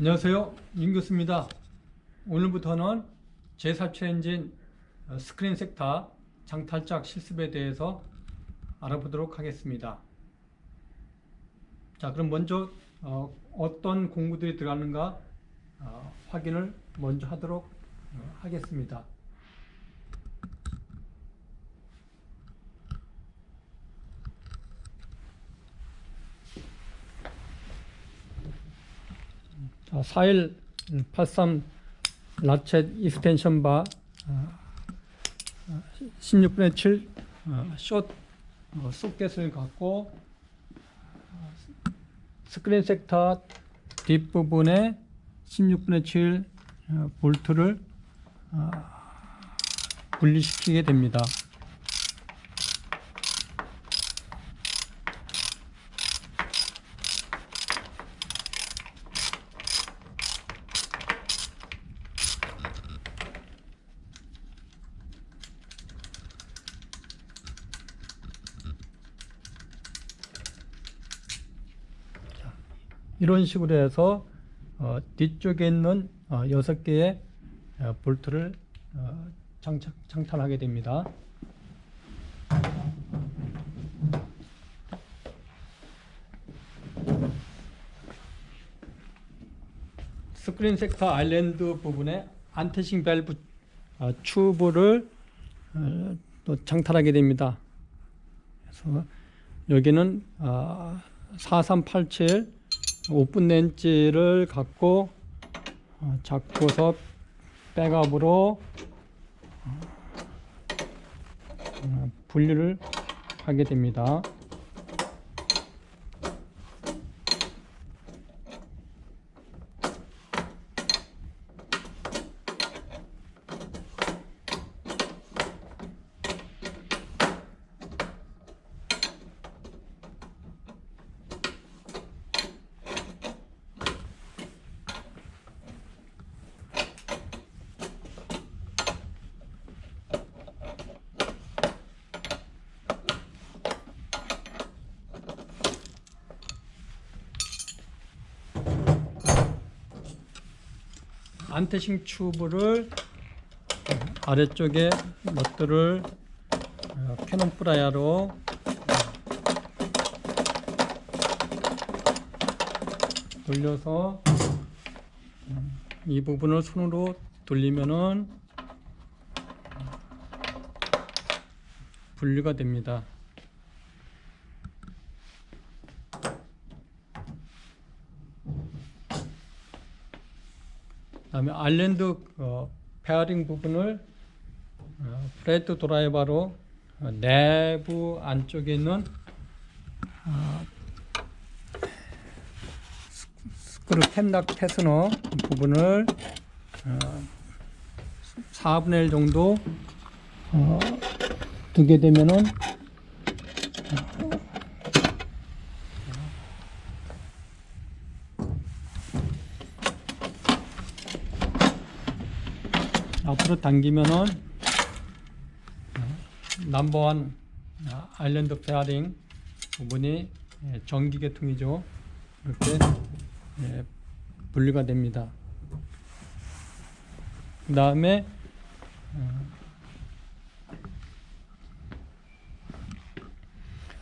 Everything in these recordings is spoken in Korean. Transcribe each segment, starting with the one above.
안녕하세요. 윤교수입니다. 오늘부터는 제4차 엔진 어, 스크린 섹터 장탈작 실습에 대해서 알아보도록 하겠습니다. 자, 그럼 먼저 어, 떤 공구들이 들어가는가 어, 확인을 먼저 하도록 어, 하겠습니다. 자, 4183 라쳇 익스텐션 바 어, 16분의 7 어, 숏 어, 소켓을 갖고 어, 스크린 섹터 뒷부분에 16분의 7 어, 볼트를 어, 분리시키게 됩니다. 이런 식으로 해서 어, 뒤쪽에 있는 어, 6개의 어, 볼트를 어, 장착, 장탄하게 됩니다. 스크린 섹터 아일랜드 부분에 안테싱 밸브 어, 튜브를 어, 또 장탄하게 됩니다. 그래서 여기는 어, 4387 오픈 렌치를 갖고 어, 잡고서 백업으로 어, 분리를 하게 됩니다. 안테싱 튜브를 아래쪽에 너트를 어, 캐논 프라이어로 돌려서 음, 이 부분을 손으로 돌리면은 분리가 됩니다. 다음에 아일랜드 어, 페어링 부분을 어, 프레드 드라이버로 어, 내부 안쪽에 있는 어, 스- 스크루 캡락 패스너 부분을 어, 4분의 1 정도 어, 두게 되면은 앞으로 당기면은 넘버원 아일랜드 페어링 부분이 예, 전기 계통이죠. 이렇게 예, 분리가 됩니다. 그 다음에 어,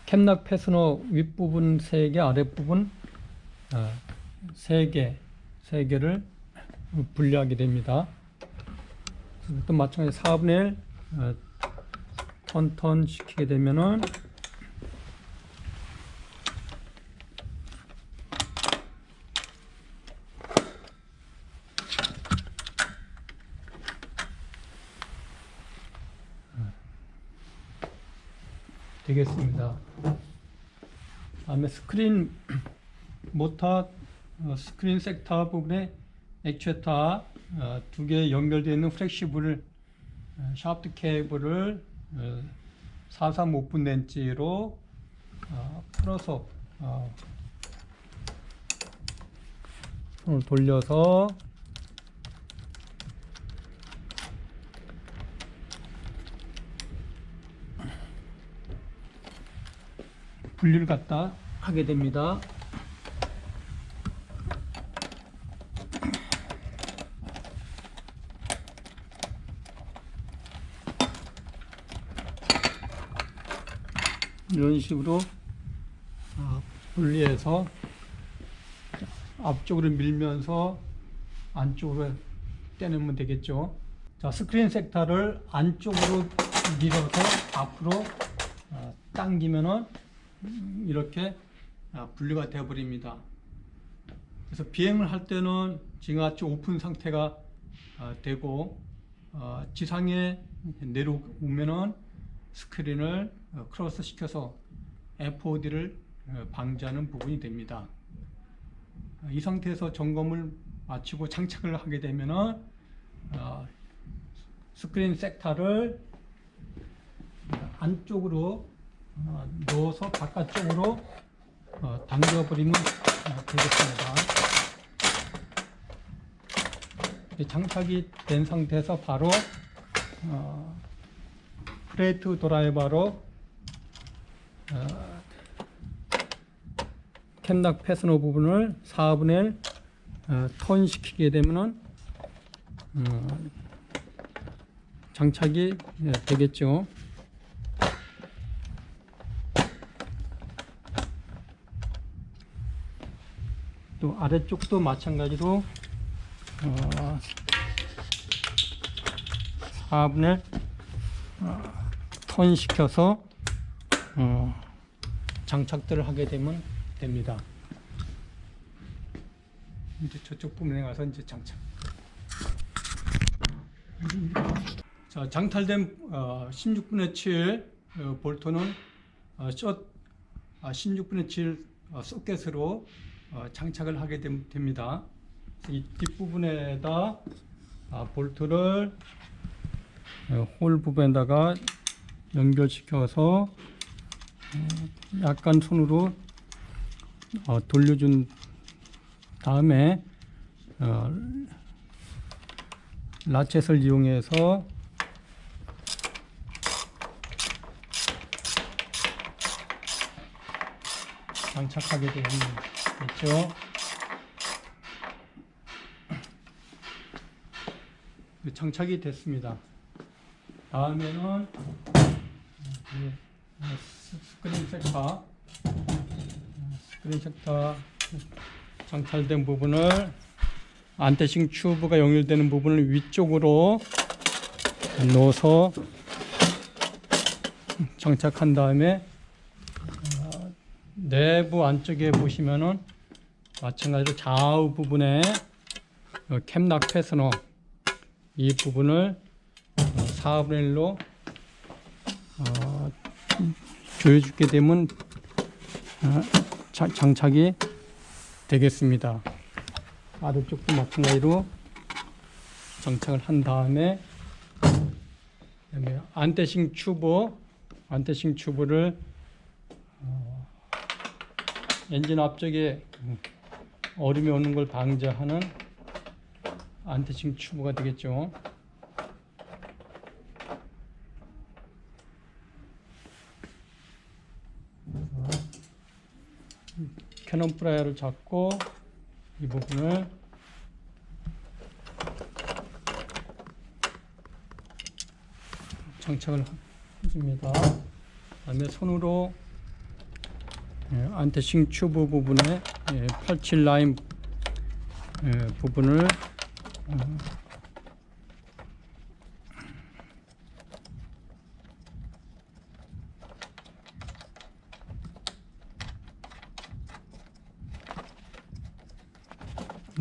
캡락 패스너 윗부분 3개, 아랫부분 3개, 3개를 분리하게 됩니다. 또 마찬가지 4분의 1 어, 턴턴 시키게 되면은 되겠습니다. 다음에 스크린 모터 어, 스크린 섹터 부분에 어, 두 개 연결되어 있는 플렉시블 어, 샤프트 케이블을 어, 435 오픈 렌치로 어, 풀어서 어, 손을 돌려서 분리를 갖다 하게 됩니다. 이런 식으로 아, 분리해서 앞쪽으로 밀면서 안쪽으로 떼내면 되겠죠. 자, 스크린 섹터를 안쪽으로 밀어서 앞으로 어, 당기면은 음, 이렇게 아, 분리가 되어 버립니다. 그래서 비행을 할 때는 지금 같이 오픈 상태가 아, 되고 어, 지상에 내려오면은 스크린을 어, 크로스 시켜서 FOD를 어, 방지하는 부분이 됩니다. 어, 이 상태에서 점검을 마치고 장착을 하게 되면은 어, 스크린 섹터를 안쪽으로 어, 넣어서 바깥쪽으로 어, 당겨버리면 어, 되겠습니다. 장착이 된 상태에서 바로 어, 프레이트 드라이버로 어, 캔락 패스너 부분을 4분의 1 어, 턴 시키게 되면은 어, 장착이 예, 되겠죠. 또 아래쪽도 마찬가지로 어, 4분의 어, 턴 시켜서 어, 장착들을 하게 되면 됩니다. 이제 저쪽 부분에 가서 이제 장착. 자, 장탈된 어, 16분의 7 어, 볼트는 어, 숏 아, 16분의 7 어, 소켓으로 어, 장착을 하게 됨- 됩니다. 이 뒷부분에다 아, 볼트를 어, 홀 부분에다가 연결시켜서 어, 약간 손으로 어, 돌려준 다음에 어, 라쳇을 이용해서 장착하게 되겠죠. 그 장착이 됐습니다. 다음에는 이 스- 스크린 섹터 스크린 섹터 장착된 부분을 안테싱 튜브가 연결되는 부분을 위쪽으로 넣어서 장착한 다음에 어, 내부 안쪽에 보시면은 마찬가지로 좌우 부분에 어, 캠락 패스너 이 부분을 4분의 1로 어, 조여주게 되면 어, 자- 장착이 되겠습니다. 아래쪽도 마찬가지로 장착을 한 다음에 안테싱 튜브 안테싱 튜브를 어, 엔진 앞쪽에 얼음이 오는 걸 방지하는 안테싱 튜브가 되겠죠. 캐논 프라이어를 잡고 이 부분을 장착을 해줍니다. 그다음에 손으로 예, 안테싱 튜브 부분에 예, 87 라인 예, 부분을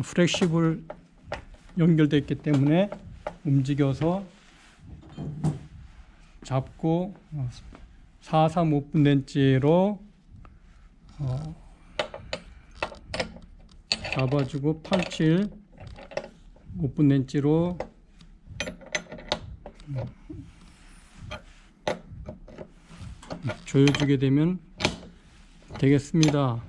프렉시블 연결되어 있기 때문에 움직여서 잡고 4, 3, 5분 렌치로 어, 잡아주고 87 5분 렌치로 음, 조여주게 되면 되겠습니다.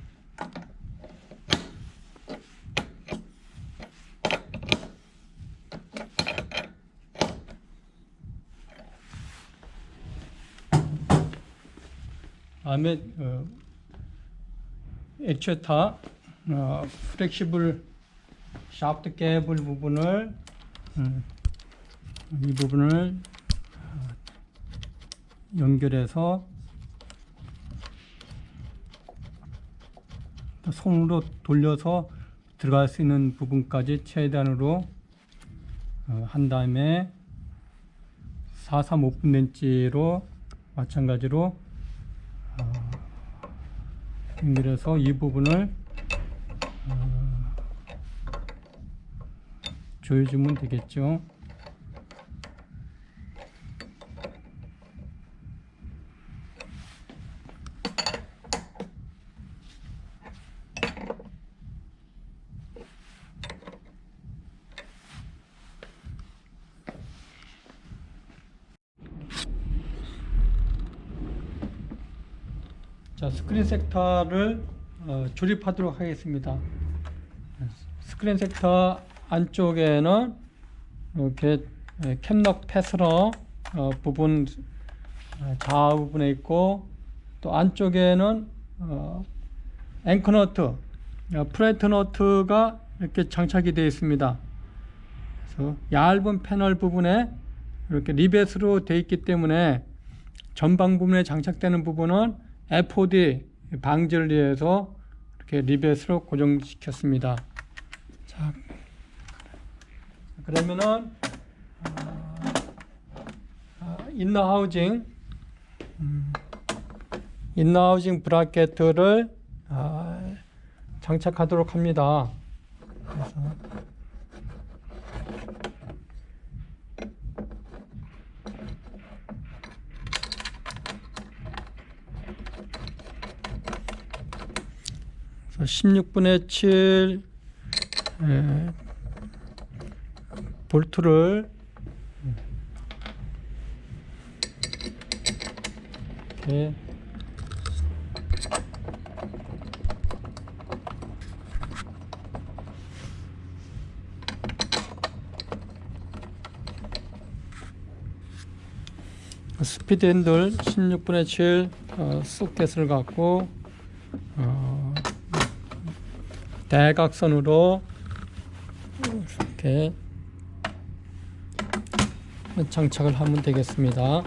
다음에 어, 액체타 어, 플렉시블 샤프트 케이블 부분을 음, 이 부분을 어, 연결해서 손으로 돌려서 들어갈 수 있는 부분까지 최대한으로 어, 한 다음에 4, 3, 5분 렌치로 마찬가지로 어, 연결해서 이 부분을 어, 조여주면 되겠죠. 자, 스크린 섹터를 어, 조립하도록 하겠습니다. 스크린 섹터 안쪽에는 이렇게 에, 캡nok 패스러 어, 부분 어, 좌우 부분에 있고 또 안쪽에는 어, 앵커 너트, 어, 프레트 너트가 이렇게 장착이 되어 있습니다. 그래서 얇은 패널 부분에 이렇게 리벳으로 되어 있기 때문에 전방 부분에 장착되는 부분은 FOD 위해서 이렇게 리벳으로 고정시켰습니다. 자, 그러면은 어, 아, 인너 하우징 음, 인너 하우징 브라켓을 아, 장착하도록 합니다. 그래서 그래서 16분의 7 에, 볼트를 이렇게 스피드 핸들 16분의 7 어, 소켓을 갖고 어, 대각선으로 이렇게 장착을 하면 되겠습니다.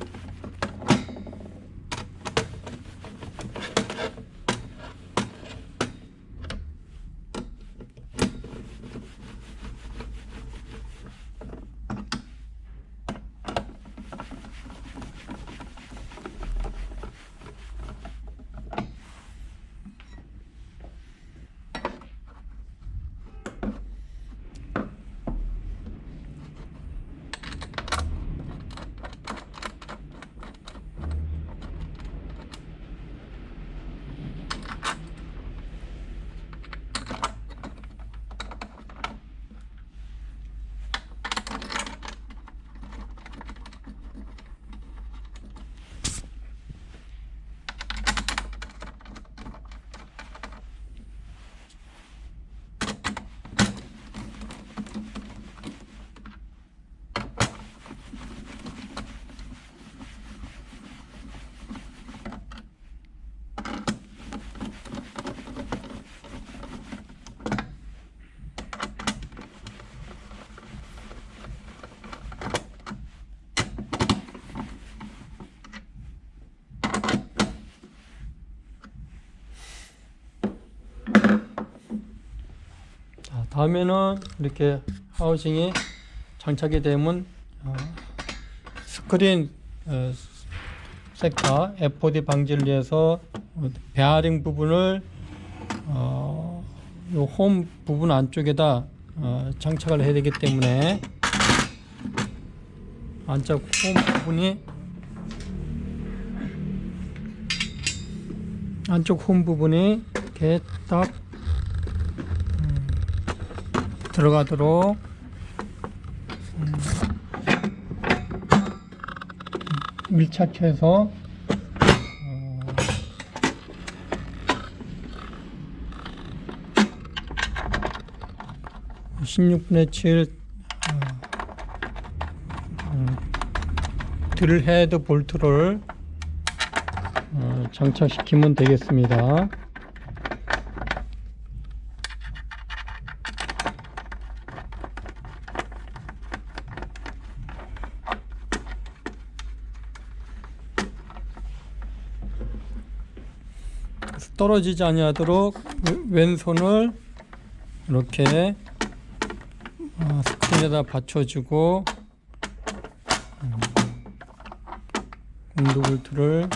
자, 다음에는 이렇게 하우징이 장착이 되면 어, 스크린 어, 섹터 FOD 방지를 위해서 어, 베어링 부분을 어, 요홈 부분 안쪽에다 어, 장착을 해야 되기 때문에 안쪽 홈 부분이 안쪽 홈 부분이 이렇게 딱 들어가도록 음, 밀착해서 어, 어, 16분의 7 어, 드릴 헤드 볼트를 어, 장착시키면 되겠습니다. 떨어지지 아니하도록 왼손을 이렇게 어, 스크린에다 받쳐주고 음, 공도 볼트를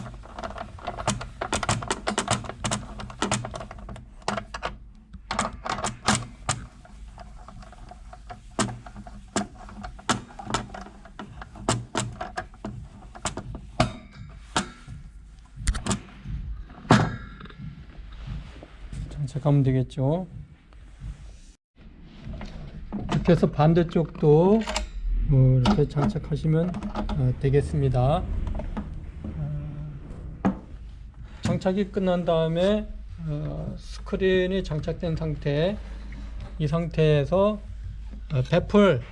장착하면 되겠죠. 이렇게 해서 반대쪽도 뭐 이렇게 장착하시면 어, 되겠습니다. 어, 장착이 끝난 다음에 어, 스크린이 장착된 상태 이 상태에서 어, 배풀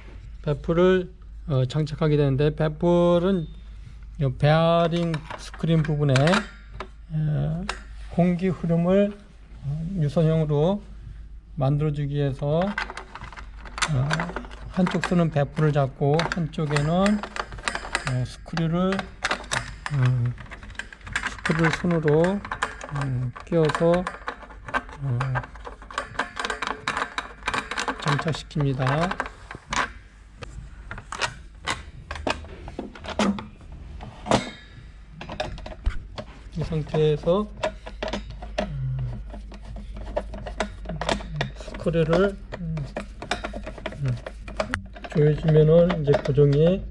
배풀을 어, 장착하게 되는데 배풀은 이 베어링 스크린 부분에 어, 공기 흐름을 어, 유선형으로 만들어주기 위해서 어, 한쪽 손은 배풀을 잡고 한쪽에는 어, 스크류를 어, 스크류를 손으로 어, 끼워서 어, 장착시킵니다. 이 상태에서 스크류를 음, 음, 조여주면은 이제 고정이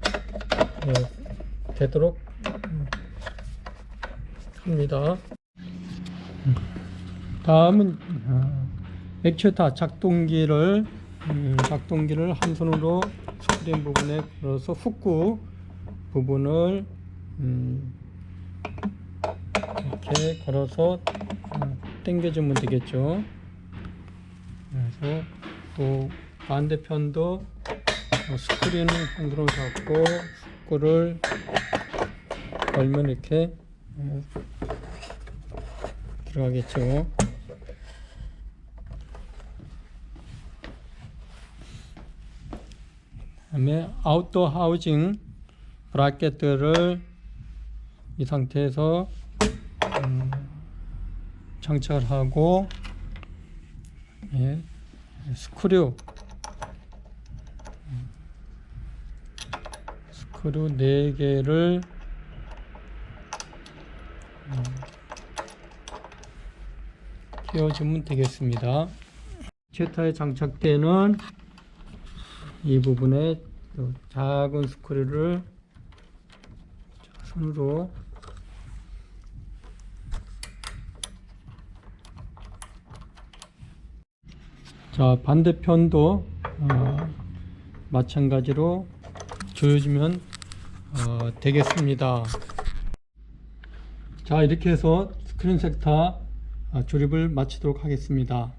어, 되도록 음, 합니다. 음. 다음은 어, 액추에터 작동기를 음, 작동기를 한 손으로 스크린 부분에 걸어서 훅구 부분을 음, 이렇게 걸어서 어, 당겨주면 되겠죠. 그래서 또 반대편도 어, 스크린을 한 손으로 잡고 훅구를 걸면 이렇게 어, 들어가겠죠. 다음에 아웃도어 하우징 브라켓들을 이 상태에서 음, 장착을 하고 예, 스크류 음, 스크류 4개를 음, 끼워주면 되겠습니다. 제타에 장착되는 이 부분에 또 작은 스크류를 손으로 자 반대편도 어, 마찬가지로 조여주면 어, 되겠습니다. 자 이렇게 해서 스크린 섹터 어, 조립을 마치도록 하겠습니다.